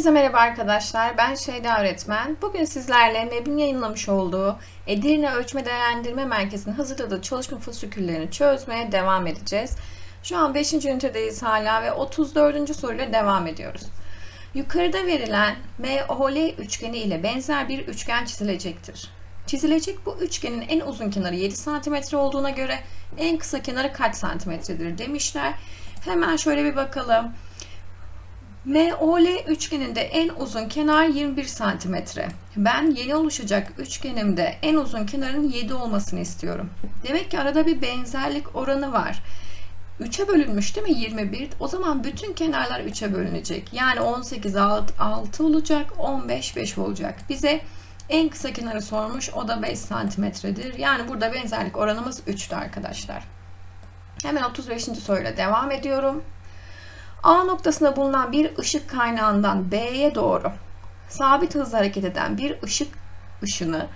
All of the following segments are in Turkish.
Herkese merhaba arkadaşlar. Ben Şeyda Öğretmen. Bugün sizlerle MEB'in yayınlamış olduğu Edirne Ölçme Değerlendirme Merkezi'nin hazırladığı çalışma fasiküllerini çözmeye devam edeceğiz. Şu an 5. ünitedeyiz hala ve 34. soruyla devam ediyoruz. Yukarıda verilen MOL üçgeni ile benzer bir üçgen çizilecektir. Çizilecek bu üçgenin en uzun kenarı 7 cm olduğuna göre en kısa kenarı kaç santimetredir demişler. Hemen şöyle bir bakalım. MOL üçgeninde en uzun kenar 21 cm. Ben yeni oluşacak üçgenimde en uzun kenarın 7 olmasını istiyorum. Demek ki arada bir benzerlik oranı var. 3'e bölünmüş değil mi 21? O zaman bütün kenarlar 3'e bölünecek. Yani 18 6 olacak, 15 5 olacak. Bize en kısa kenarı sormuş. O da 5 santimetredir. Yani burada benzerlik oranımız 3'tü arkadaşlar. Hemen 35. soruyla devam ediyorum. A noktasında bulunan bir ışık kaynağından B'ye doğru sabit hızla hareket eden bir ışık ışını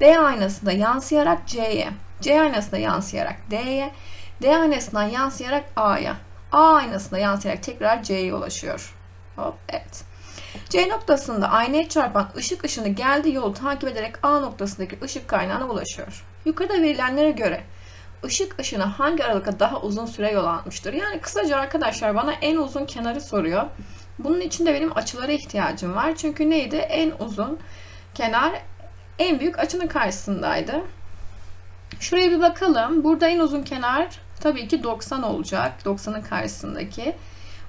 B aynasında yansıyarak C'ye, C aynasında yansıyarak D'ye, D aynasından yansıyarak A'ya, A aynasında yansıyarak tekrar C'ye ulaşıyor. Hop, evet. C noktasında aynaya çarpan ışık ışını geldiği yolu takip ederek A noktasındaki ışık kaynağına ulaşıyor. Yukarıda verilenlere göre ışık ışına hangi aralıkta daha uzun süre yol almıştır? Yani kısaca arkadaşlar bana en uzun kenarı soruyor. Bunun için de benim açılara ihtiyacım var. Çünkü neydi? En uzun kenar en büyük açının karşısındaydı. Şuraya bir bakalım. Burada en uzun kenar tabii ki 90 olacak. 90'ın karşısındaki.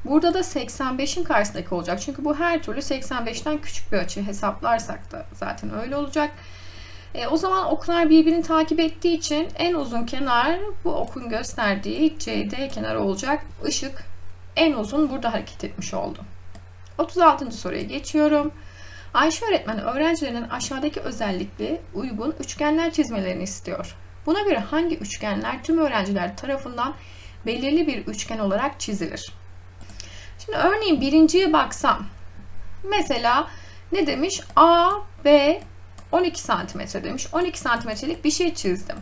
Burada da 85'in karşısındaki olacak. Çünkü bu her türlü 85'ten küçük bir açı hesaplarsak da zaten öyle olacak. E, o zaman oklar birbirini takip ettiği için en uzun kenar bu okun gösterdiği CD kenarı olacak. Işık en uzun burada hareket etmiş oldu. 36. soruya geçiyorum. Ayşe öğretmen öğrencilerinin aşağıdaki özellikli uygun üçgenler çizmelerini istiyor. Buna göre hangi üçgenler tüm öğrenciler tarafından belirli bir üçgen olarak çizilir? Şimdi örneğin birinciye baksam. Mesela ne demiş? A, B, 12 santimetre demiş. 12 santimetrelik bir şey çizdim.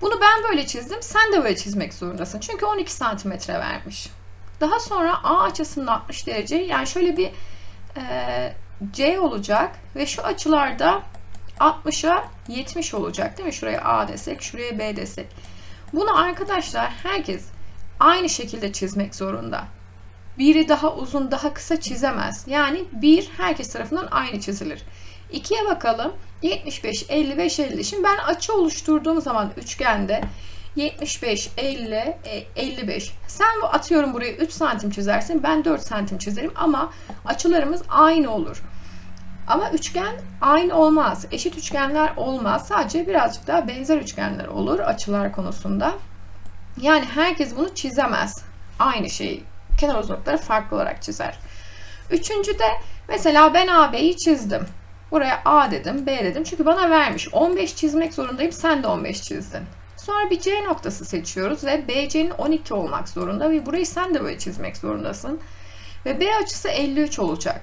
Bunu ben böyle çizdim. Sen de böyle çizmek zorundasın. Çünkü 12 santimetre vermiş. Daha sonra A açısının 60 derece. Yani şöyle bir e, C olacak. Ve şu açılarda 60'a 70 olacak değil mi? Şuraya A desek, şuraya B desek. Bunu arkadaşlar herkes aynı şekilde çizmek zorunda. Biri daha uzun, daha kısa çizemez. Yani bir herkes tarafından aynı çizilir. 2'ye bakalım. 75, 55, 50. Şimdi ben açı oluşturduğum zaman üçgende 75, 50, 55. Sen bu atıyorum buraya 3 santim çizersin. Ben 4 santim çizerim ama açılarımız aynı olur. Ama üçgen aynı olmaz. Eşit üçgenler olmaz. Sadece birazcık daha benzer üçgenler olur açılar konusunda. Yani herkes bunu çizemez. Aynı şeyi kenar uzunlukları farklı olarak çizer. Üçüncü de mesela ben AB'yi çizdim. Buraya A dedim, B dedim. Çünkü bana vermiş. 15 çizmek zorundayım. Sen de 15 çizdin. Sonra bir C noktası seçiyoruz ve BC'nin 12 olmak zorunda ve burayı sen de böyle çizmek zorundasın. Ve B açısı 53 olacak.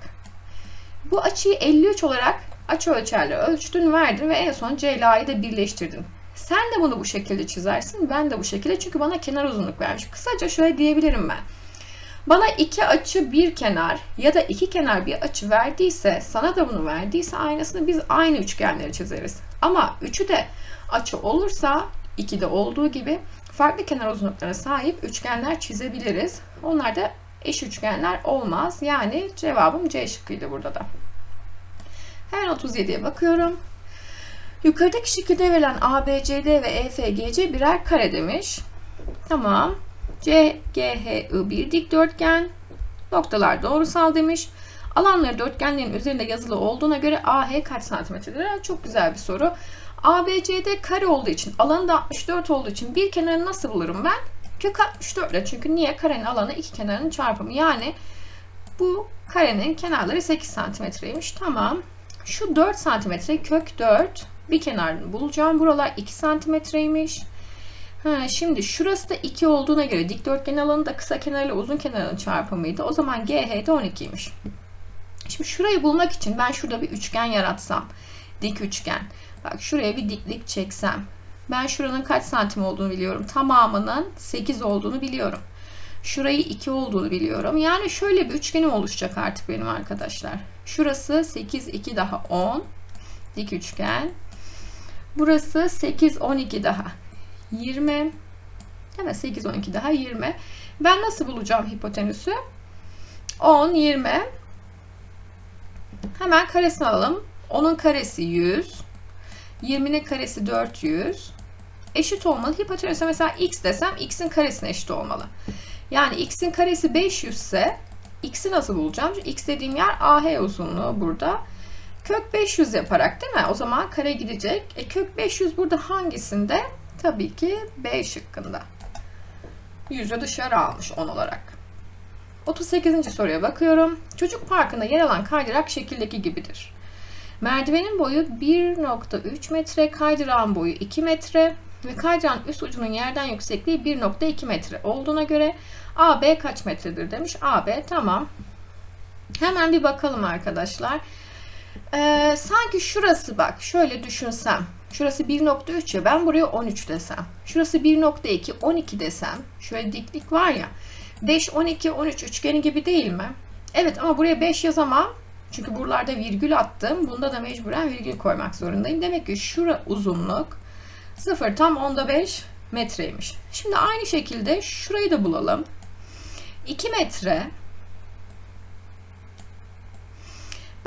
Bu açıyı 53 olarak açı ölçerle ölçtün, verdin ve en son C ile A'yı da birleştirdin. Sen de bunu bu şekilde çizersin, ben de bu şekilde çünkü bana kenar uzunluk vermiş. Kısaca şöyle diyebilirim ben. Bana iki açı bir kenar ya da iki kenar bir açı verdiyse, sana da bunu verdiyse aynısını biz aynı üçgenleri çizeriz. Ama üçü de açı olursa, iki de olduğu gibi farklı kenar uzunluklarına sahip üçgenler çizebiliriz. Onlar da eş üçgenler olmaz. Yani cevabım C şıkkıydı burada da. Hemen 37'ye bakıyorum. Yukarıdaki şekilde verilen ABCD ve EFGC birer kare demiş. Tamam. CGHI bir dikdörtgen. Noktalar doğrusal demiş. Alanları dörtgenlerin üzerinde yazılı olduğuna göre AH kaç santimetredir? Çok güzel bir soru. ABCD kare olduğu için, alanı da 64 olduğu için bir kenarını nasıl bulurum ben? Kök 64 ile. Çünkü niye? Karenin alanı iki kenarının çarpımı. Yani bu karenin kenarları 8 santimetreymiş. Tamam. Şu 4 santimetre kök 4 bir kenarını bulacağım. Buralar 2 santimetreymiş. Ha, şimdi şurası da 2 olduğuna göre dikdörtgen alanı da kısa kenarıyla uzun kenarının çarpımıydı. O zaman GH de 12'ymiş. Şimdi şurayı bulmak için ben şurada bir üçgen yaratsam. Dik üçgen. Bak şuraya bir diklik çeksem. Ben şuranın kaç santim olduğunu biliyorum. Tamamının 8 olduğunu biliyorum. Şurayı 2 olduğunu biliyorum. Yani şöyle bir üçgenim oluşacak artık benim arkadaşlar. Şurası 8, 2 daha 10. Dik üçgen. Burası 8, 12 daha 20. Evet 8, 12 daha 20. Ben nasıl bulacağım hipotenüsü? 10, 20. Hemen karesini alalım. 10'un karesi 100. 20'nin karesi 400. Eşit olmalı. Hipotenüse mesela x desem x'in karesine eşit olmalı. Yani x'in karesi 500 ise x'i nasıl bulacağım? X dediğim yer AH uzunluğu burada. Kök 500 yaparak değil mi? O zaman kare gidecek. E kök 500 burada hangisinde? Tabii ki B şıkkında. Yüzü dışarı almış 10 olarak. 38. soruya bakıyorum. Çocuk parkında yer alan kaydırak şekildeki gibidir. Merdivenin boyu 1.3 metre, kaydırağın boyu 2 metre ve kaydırağın üst ucunun yerden yüksekliği 1.2 metre olduğuna göre AB kaç metredir demiş. AB tamam. Hemen bir bakalım arkadaşlar. Ee, sanki şurası bak şöyle düşünsem. Şurası 1.3 ya ben buraya 13 desem. Şurası 1.2 12 desem. Şöyle diklik var ya. 5 12 13 üçgeni gibi değil mi? Evet ama buraya 5 yazamam. Çünkü buralarda virgül attım. Bunda da mecburen virgül koymak zorundayım. Demek ki şura uzunluk 0 tam onda 5 metreymiş. Şimdi aynı şekilde şurayı da bulalım. 2 metre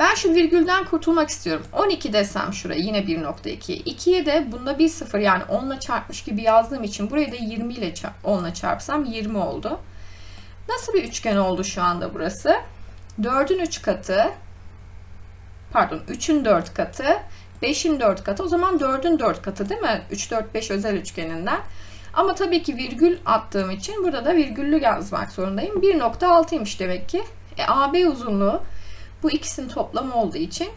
Ben şu virgülden kurtulmak istiyorum. 12 desem şuraya yine 1.2. 2'ye de bunda bir sıfır yani 10 ile çarpmış gibi yazdığım için burayı da 20 ile 10 ile çarpsam 20 oldu. Nasıl bir üçgen oldu şu anda burası? 4'ün 3 katı pardon 3'ün 4 katı 5'in 4 katı o zaman 4'ün 4 katı değil mi? 3 4 5 özel üçgeninden. Ama tabii ki virgül attığım için burada da virgüllü yazmak zorundayım. 1.6'ymış demek ki. E, AB uzunluğu bu ikisinin toplamı olduğu için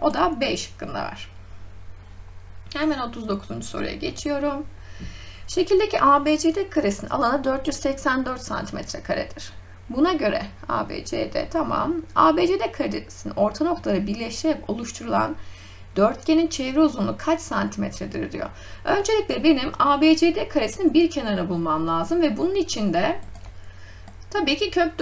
o da B şıkkında var. Hemen 39. soruya geçiyorum. Şekildeki ABCD karesinin alanı 484 cm karedir. Buna göre ABCD tamam. ABCD karesinin orta noktaları birleşerek oluşturulan dörtgenin çevre uzunluğu kaç santimetredir diyor. Öncelikle benim ABCD karesinin bir kenarını bulmam lazım ve bunun için de tabii ki kök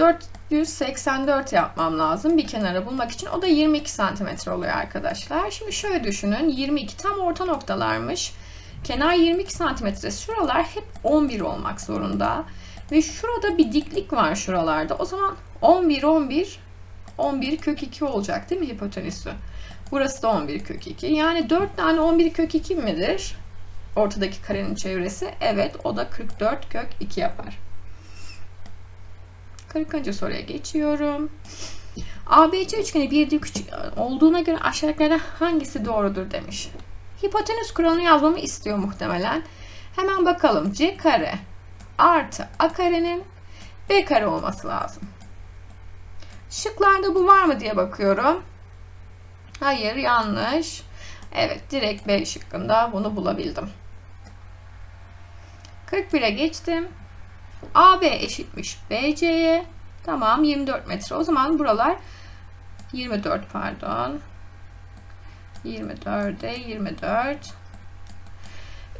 484 yapmam lazım bir kenarı bulmak için. O da 22 santimetre oluyor arkadaşlar. Şimdi şöyle düşünün 22 tam orta noktalarmış. Kenar 22 santimetre. Şuralar hep 11 olmak zorunda. Ve şurada bir diklik var şuralarda. O zaman 11, 11, 11 kök 2 olacak değil mi hipotenüsü? Burası da 11 kök 2. Yani 4 tane 11 kök 2 midir? Ortadaki karenin çevresi. Evet o da 44 kök 2 yapar. 40. soruya geçiyorum. ABC üçgeni bir dik olduğuna göre aşağıdakilerden hangisi doğrudur demiş. Hipotenüs kuralını yazmamı istiyor muhtemelen. Hemen bakalım. C kare artı A karenin B kare olması lazım. Şıklarda bu var mı diye bakıyorum. Hayır yanlış. Evet direkt B şıkkında bunu bulabildim. 41'e geçtim. AB eşitmiş BC'ye. Tamam 24 metre. O zaman buralar 24 pardon. 24'e 24.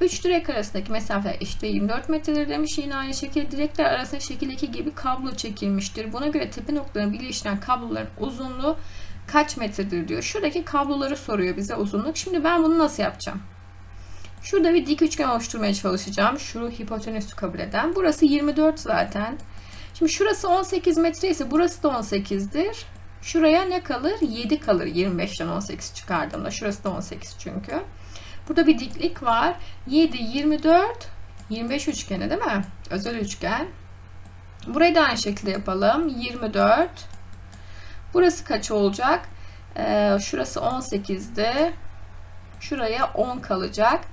3 direk arasındaki mesafe eşit ve 24 metredir demiş. Yine aynı şekilde direkler arasında şekildeki gibi kablo çekilmiştir. Buna göre tepe noktalarını birleştiren kabloların uzunluğu kaç metredir diyor. Şuradaki kabloları soruyor bize uzunluk. Şimdi ben bunu nasıl yapacağım? Şurada bir dik üçgen oluşturmaya çalışacağım. Şu hipotenüsü kabul eden. Burası 24 zaten. Şimdi şurası 18 metre ise burası da 18'dir. Şuraya ne kalır? 7 kalır 25'ten 18 çıkardığımda. Şurası da 18 çünkü. Burada bir diklik var. 7, 24, 25 üçgeni değil mi? Özel üçgen. Burayı da aynı şekilde yapalım. 24. Burası kaç olacak? Ee, şurası 18'di. Şuraya 10 kalacak.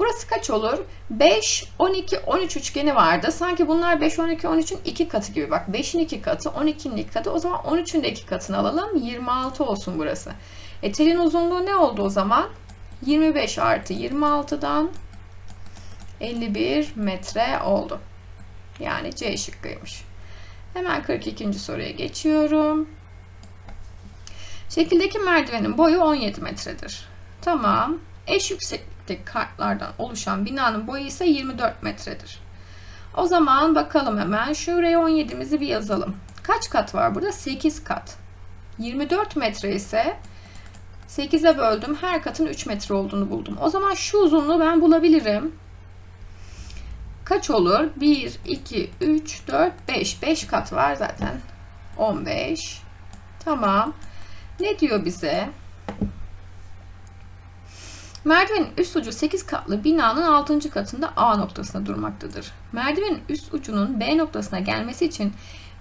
Burası kaç olur? 5, 12, 13 üçgeni vardı. Sanki bunlar 5, 12, 13'ün 2 katı gibi. Bak 5'in 2 katı, 12'nin 2 katı. O zaman 13'ün de 2 katını alalım. 26 olsun burası. E telin uzunluğu ne oldu o zaman? 25 artı 26'dan 51 metre oldu. Yani C şıkkıymış. Hemen 42. soruya geçiyorum. Şekildeki merdivenin boyu 17 metredir. Tamam. Eş yükseklikteki kartlardan oluşan binanın boyu ise 24 metredir. O zaman bakalım hemen. Şuraya 17'mizi bir yazalım. Kaç kat var burada? 8 kat. 24 metre ise 8'e böldüm. Her katın 3 metre olduğunu buldum. O zaman şu uzunluğu ben bulabilirim. Kaç olur? 1, 2, 3, 4, 5. 5 kat var zaten. 15. Tamam. Ne diyor bize? Merdivenin üst ucu 8 katlı binanın 6. katında A noktasında durmaktadır. Merdivenin üst ucunun B noktasına gelmesi için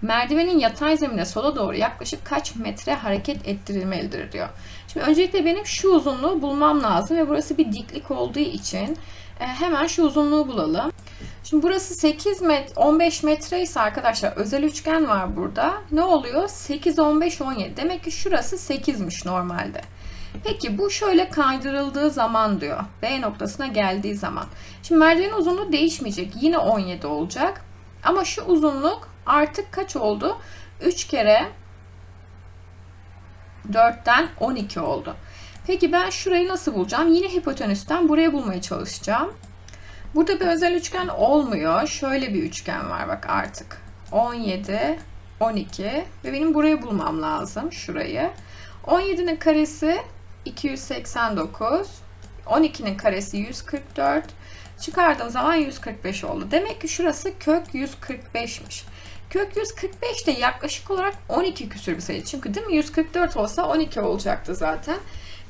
merdivenin yatay zemine sola doğru yaklaşık kaç metre hareket ettirilmelidir diyor. Şimdi öncelikle benim şu uzunluğu bulmam lazım ve burası bir diklik olduğu için e, hemen şu uzunluğu bulalım. Şimdi burası 8 met 15 metre ise arkadaşlar özel üçgen var burada. Ne oluyor? 8 15 17. Demek ki şurası 8'miş normalde. Peki bu şöyle kaydırıldığı zaman diyor. B noktasına geldiği zaman. Şimdi merdivenin uzunluğu değişmeyecek. Yine 17 olacak. Ama şu uzunluk artık kaç oldu? 3 kere 4'ten 12 oldu. Peki ben şurayı nasıl bulacağım? Yine hipotenüsten buraya bulmaya çalışacağım. Burada bir özel üçgen olmuyor. Şöyle bir üçgen var bak artık. 17, 12 ve benim burayı bulmam lazım. Şurayı. 17'nin karesi 289. 12'nin karesi 144. Çıkardığım zaman 145 oldu. Demek ki şurası kök 145'miş. Kök 145 de yaklaşık olarak 12 küsür bir sayı. Çünkü değil mi? 144 olsa 12 olacaktı zaten.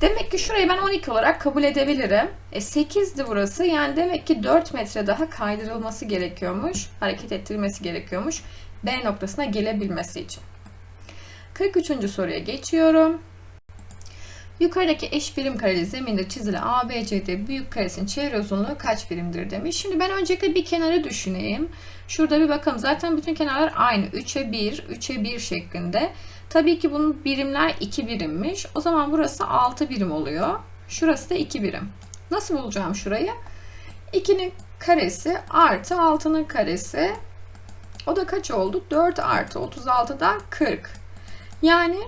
Demek ki şurayı ben 12 olarak kabul edebilirim. E 8'di burası. Yani demek ki 4 metre daha kaydırılması gerekiyormuş. Hareket ettirilmesi gerekiyormuş. B noktasına gelebilmesi için. 43. soruya geçiyorum. Yukarıdaki eş birim kareli zeminde çizilen ABCD büyük karesinin çevre uzunluğu kaç birimdir demiş. Şimdi ben öncelikle bir kenarı düşüneyim. Şurada bir bakalım. Zaten bütün kenarlar aynı. 3'e 1, 3'e 1 şeklinde. Tabii ki bunun birimler 2 birimmiş. O zaman burası 6 birim oluyor. Şurası da 2 birim. Nasıl bulacağım şurayı? 2'nin karesi artı 6'nın karesi. O da kaç oldu? 4 artı 36'dan 40. Yani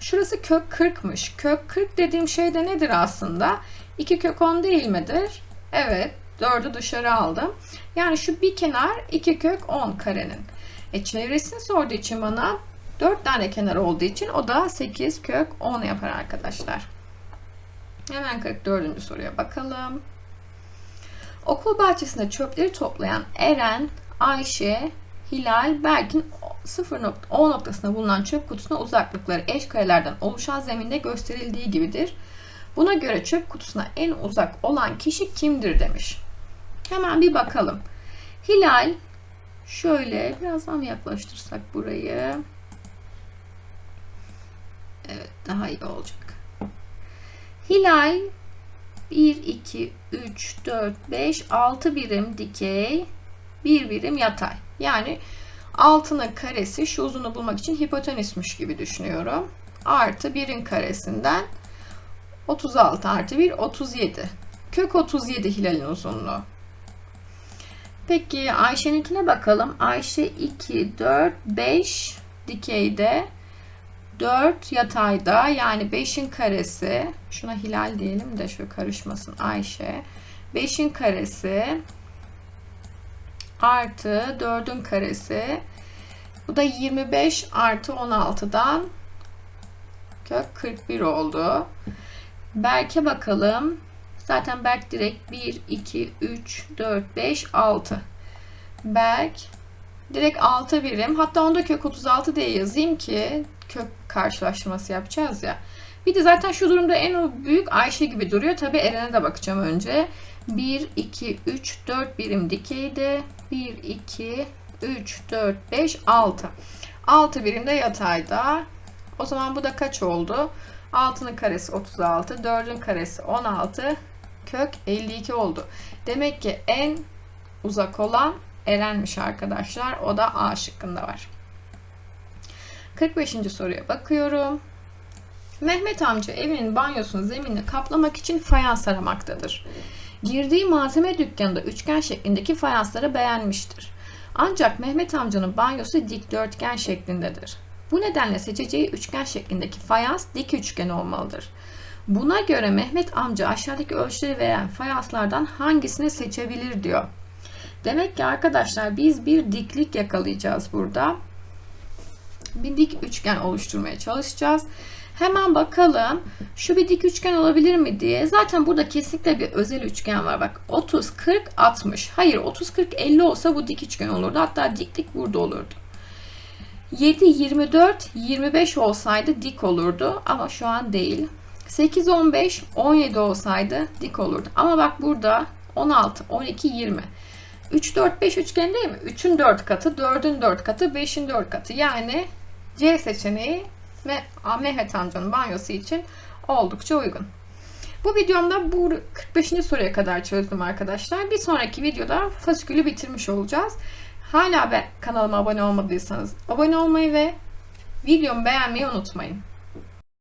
Şurası kök 40'mış. Kök 40 dediğim şey de nedir aslında? 2 kök 10 değil midir? Evet. 4'ü dışarı aldım. Yani şu bir kenar 2 kök 10 karenin. E çevresini sorduğu için bana 4 tane kenar olduğu için o da 8 kök 10 yapar arkadaşlar. Hemen 44. soruya bakalım. Okul bahçesinde çöpleri toplayan Eren, Ayşe, Hilal, Berk'in 0 nokta, O noktasında bulunan çöp kutusuna uzaklıkları eş karelerden oluşan zeminde gösterildiği gibidir. Buna göre çöp kutusuna en uzak olan kişi kimdir demiş. Hemen bir bakalım. Hilal şöyle birazdan mı yaklaştırsak burayı? Evet daha iyi olacak. Hilal 1, 2, 3, 4, 5, 6 birim dikey, 1 birim yatay. Yani altının karesi şu uzunluğu bulmak için hipotenüsmüş gibi düşünüyorum. Artı 1'in karesinden 36 artı 1 37. Kök 37 hilalin uzunluğu. Peki Ayşe'ninkine bakalım. Ayşe 2, 4, 5 dikeyde 4 yatayda yani 5'in karesi şuna hilal diyelim de şöyle karışmasın Ayşe 5'in karesi artı 4'ün karesi. Bu da 25 artı 16'dan kök 41 oldu. Berk'e bakalım. Zaten Berk direkt 1, 2, 3, 4, 5, 6. Berk direkt 6 birim. Hatta onda kök 36 diye yazayım ki kök karşılaştırması yapacağız ya. Bir de zaten şu durumda en büyük Ayşe gibi duruyor. Tabi Eren'e de bakacağım önce. 1, 2, 3, 4 birim dikeyde. 1, 2, 3, 4, 5, 6. 6 birim de yatayda. O zaman bu da kaç oldu? 6'nın karesi 36, 4'ün karesi 16, kök 52 oldu. Demek ki en uzak olan Eren'miş arkadaşlar. O da A şıkkında var. 45. soruya bakıyorum. Mehmet amca evinin banyosunun zeminini kaplamak için fayans aramaktadır. Girdiği malzeme dükkanında üçgen şeklindeki fayansları beğenmiştir. Ancak Mehmet amcanın banyosu dikdörtgen şeklindedir. Bu nedenle seçeceği üçgen şeklindeki fayans dik üçgen olmalıdır. Buna göre Mehmet amca aşağıdaki ölçüleri veren fayanslardan hangisini seçebilir diyor. Demek ki arkadaşlar biz bir diklik yakalayacağız burada. Bir dik üçgen oluşturmaya çalışacağız. Hemen bakalım şu bir dik üçgen olabilir mi diye. Zaten burada kesinlikle bir özel üçgen var. Bak 30, 40, 60. Hayır 30, 40, 50 olsa bu dik üçgen olurdu. Hatta diklik burada olurdu. 7, 24, 25 olsaydı dik olurdu ama şu an değil. 8, 15, 17 olsaydı dik olurdu. Ama bak burada 16, 12, 20. 3, 4, 5 üçgen değil mi? 3'ün 4 katı, 4'ün 4 katı, 5'in 4 katı. Yani C seçeneği ve Mehmet amcanın banyosu için oldukça uygun. Bu videomda bu 45. soruya kadar çözdüm arkadaşlar. Bir sonraki videoda fasikülü bitirmiş olacağız. Hala be kanalıma abone olmadıysanız abone olmayı ve videomu beğenmeyi unutmayın.